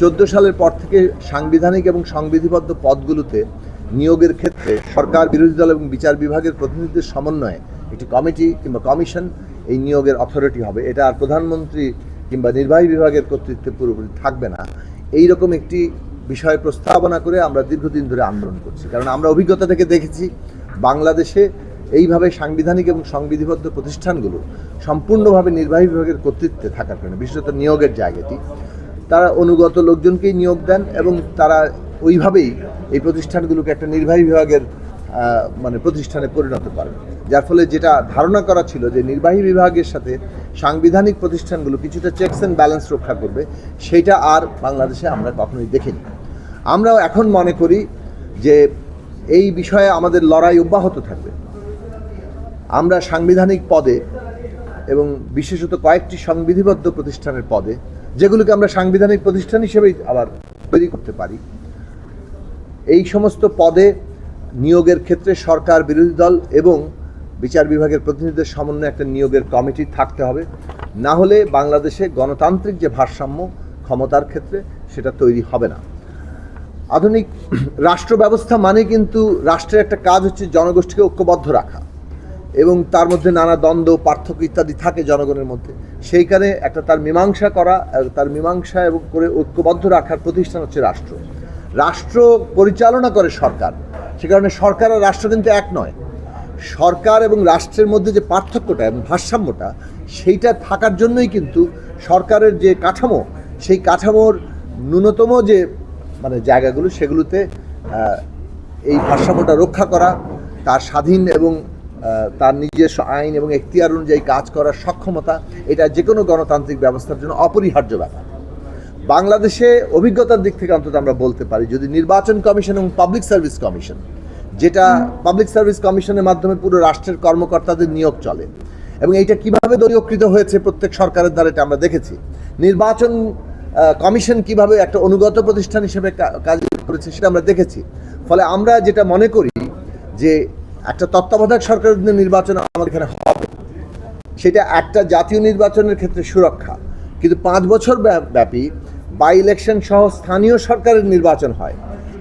চোদ্দ সালের পর থেকে সাংবিধানিক এবং সংবিধিবদ্ধ পদগুলোতে নিয়োগের ক্ষেত্রে সরকার, বিরোধী দল এবং বিচার বিভাগের প্রতিনিধিদের সমন্বয়ে একটি কমিটি কিংবা কমিশন এই নিয়োগের অথরিটি হবে। এটা আর প্রধানমন্ত্রী কিংবা নির্বাহী বিভাগের কর্তৃত্বে পুরোপুরি থাকবে না। এই রকম একটি বিষয় প্রস্তাবনা করে আমরা দীর্ঘদিন ধরে আন্দোলন করছি। কারণ আমরা অভিজ্ঞতা থেকে দেখেছি, বাংলাদেশে এইভাবে সাংবিধানিক এবং সংবিধিবদ্ধ প্রতিষ্ঠানগুলো সম্পূর্ণভাবে নির্বাহী বিভাগের কর্তৃত্বে থাকার কারণে, বিশেষত নিয়োগের জায়গাটি তারা অনুগত লোকজনকেই নিয়োগ দেন এবং তারা ওইভাবেই এই প্রতিষ্ঠানগুলোকে একটা নির্বাহী বিভাগের মানে প্রতিষ্ঠানে পরিণত করেন। যার ফলে যেটা ধারণা করা ছিল যে নির্বাহী বিভাগের সাথে সাংবিধানিক প্রতিষ্ঠানগুলো কিছুটা চেকস অ্যান্ড ব্যালেন্স রক্ষা করবে সেইটা আর বাংলাদেশে আমরা কখনোই দেখিনি। আমরাও এখন মনে করি যে এই বিষয়ে আমাদের লড়াই অব্যাহত থাকবে। আমরা সাংবিধানিক পদে এবং বিশেষত কয়েকটি সংবিধিবদ্ধ প্রতিষ্ঠানের পদে যেগুলোকে আমরা সাংবিধানিক প্রতিষ্ঠান হিসেবেই আবার তৈরি করতে পারি। এই সমস্ত পদে নিয়োগের ক্ষেত্রে সরকার, বিরোধী দল এবং বিচার বিভাগের প্রতিনিধিদের সমন্বয়ে একটা নিয়োগের কমিটি থাকতে হবে। না হলে বাংলাদেশে গণতান্ত্রিক যে ভারসাম্য ক্ষমতার ক্ষেত্রে সেটা তৈরি হবে না। আধুনিক রাষ্ট্র ব্যবস্থা মানে কিন্তু রাষ্ট্রের একটা কাজ হচ্ছে জনগোষ্ঠীকে ঐক্যবদ্ধ রাখা এবং তার মধ্যে নানা দ্বন্দ্ব, পার্থক্য ইত্যাদি থাকে জনগণের মধ্যে। সেইখানে একটা তার মীমাংসা করা তার মীমাংসা এবং করে ঐক্যবদ্ধ রাখার প্রতিষ্ঠান হচ্ছে রাষ্ট্র। রাষ্ট্র পরিচালনা করে সরকার। সে কারণে সরকার আর রাষ্ট্র কিন্তু এক নয়। সরকার এবং রাষ্ট্রের মধ্যে যে পার্থক্যটা এবং ভারসাম্যটা, সেইটা থাকার জন্যই কিন্তু সরকারের যে কাঠামো, সেই কাঠামোর ন্যূনতম যে মানে জায়গাগুলো, সেগুলোতে এই ভারসাম্যটা রক্ষা করা, তার স্বাধীন এবং তার নিজস্ব আইন এবং এখতিয়ার অনুযায়ী কাজ করার সক্ষমতা এটা যে কোনো গণতান্ত্রিক ব্যবস্থার জন্য অপরিহার্য ব্যাপার। বাংলাদেশে অভিজ্ঞতার দিক থেকে অন্তত আমরা বলতে পারি, যদি নির্বাচন কমিশন এবং পাবলিক সার্ভিস কমিশন, যেটা পাবলিক সার্ভিস কমিশনের মাধ্যমে পুরো রাষ্ট্রের কর্মকর্তাদের নিয়োগ চলে, এবং এইটা কীভাবে দলীয়কৃত হয়েছে প্রত্যেক সরকারের দ্বারা এটা আমরা দেখেছি। নির্বাচন কমিশন কীভাবে একটা অনুগত প্রতিষ্ঠান হিসেবে কাজ করেছে সেটা আমরা দেখেছি। ফলে আমরা যেটা মনে করি যে একটা তত্ত্বাবধায়ক সরকারের নির্বাচন আমাদের এখানে হবে। সেটা একটা জাতীয় নির্বাচনের ক্ষেত্রে সুরক্ষা। কিন্তু পাঁচ বছর ব্যাপী বাই ইলেকশন সহ স্থানীয় সরকারের নির্বাচন হয়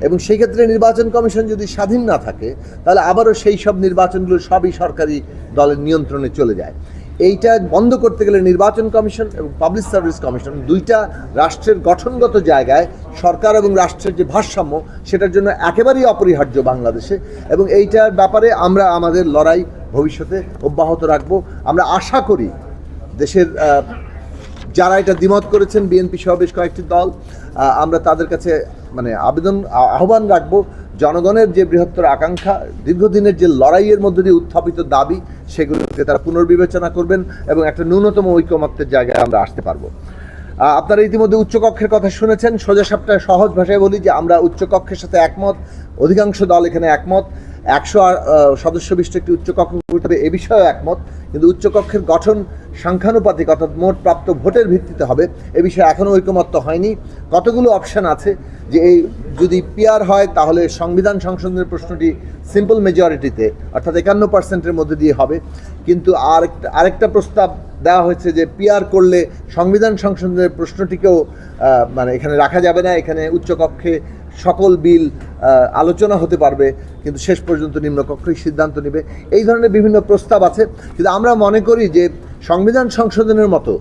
এবং সেই ক্ষেত্রে নির্বাচন কমিশন যদি স্বাধীন না থাকে, তাহলে আবারও সেই সব নির্বাচনগুলো সবই সরকারি দলের নিয়ন্ত্রণে চলে যায়। এইটা বন্ধ করতে গেলে নির্বাচন কমিশন এবং পাবলিক সার্ভিস কমিশন দুইটা রাষ্ট্রের গঠনগত জায়গায় সরকার এবং রাষ্ট্রের যে ভারসাম্য, সেটার জন্য একেবারেই অপরিহার্য বাংলাদেশে। এবং এইটার ব্যাপারে আমরা আমাদের লড়াই ভবিষ্যতে অব্যাহত রাখব। আমরা আশা করি দেশের যারা এটা দ্বিমত করেছেন, বিএনপি সহ বেশ কয়েকটি দল আমরা তাদের কাছে মানে আবেদন আহ্বান রাখব। জনগণের যে বৃহত্তর আকাঙ্ক্ষা, দীর্ঘদিনের যে লড়াইয়ের মধ্যে দিয়ে উত্থাপিত দাবি সেগুলোকে তারা পুনর্বিবেচনা করবেন এবং একটা ন্যূনতম ঐকমত্যের জায়গায় আমরা আসতে পারব। আপনারা ইতিমধ্যে উচ্চকক্ষের কথা শুনেছেন। সোজা সাপটা সহজ ভাষায় বলি যে আমরা উচ্চকক্ষের সাথে একমত, অধিকাংশ দল এখানে একমত। একশো সদস্য বিশিষ্ট একটি উচ্চকক্ষ এ বিষয়েও একমত। কিন্তু উচ্চকক্ষের গঠন সংখ্যানুপাতিক, অর্থাৎ মোট প্রাপ্ত ভোটের ভিত্তিতে হবে। এ বিষয়ে এখনও ঐকমত্য হয়নি। কতগুলো অপশান আছে? যে এই যদি পিয়ার হয়, তাহলে সংবিধান সংশোধনের প্রশ্নটি সিম্পল মেজরিটিতে, অর্থাৎ একান্ন পার্সেন্টের মধ্যে দিয়ে হবে। কিন্তু আরেকটা আরেকটা প্রস্তাব দেওয়া হয়েছে যে পিআর করলে সংবিধান সংশোধনের প্রশ্নটিকেও মানে এখানে রাখা যাবে না। এখানে উচ্চকক্ষে সকল বিল আলোচনা হতে পারবে কিন্তু শেষ পর্যন্ত নিম্নকক্ষই সিদ্ধান্ত নেবে। এই ধরনের বিভিন্ন প্রস্তাব আছে কিন্তু আমরা মনে করি যে সংবিধান সংশোধনের মতো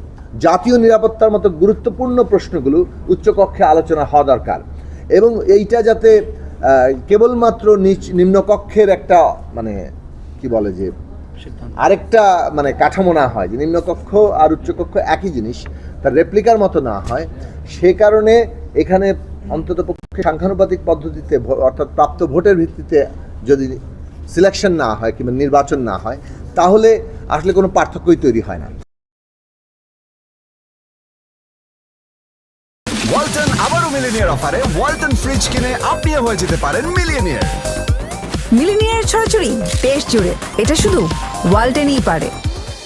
জাতীয় নিরাপত্তার মতো গুরুত্বপূর্ণ প্রশ্নগুলো উচ্চকক্ষে আলোচনা হওয়া দরকার। এবং এইটা যাতে কেবলমাত্র নিচ নিম্নকক্ষের একটা মানে কি বলে যে আরেকটা মানে কাঠামো না হয় যে নিম্নকক্ষ আর উচ্চকক্ষ একই জিনিস তার রেপ্লিকার মতো না হয়। সে কারণে এখানে অন্তত পক্ষে সাংখ্যানুপাতিক পদ্ধতিতে অর্থাৎ প্রাপ্ত ভোটের ভিত্তিতে যদি সিলেকশন না হয় কিংবা নির্বাচন না হয় তাহলে আসলে কোনো পার্থক্যই তৈরি হয় না। ওয়ালটন আবারও মিলিনিয়ার অফারে ওয়ালটন ফ্রিজ কিনে আপনিও হয়ে যেতে পারেন মিলিয়নিয়ার মিলিনিয়ার ছড়াছড়ি দেশ জুড়ে এটা শুধু ওয়ালটেনই পারে।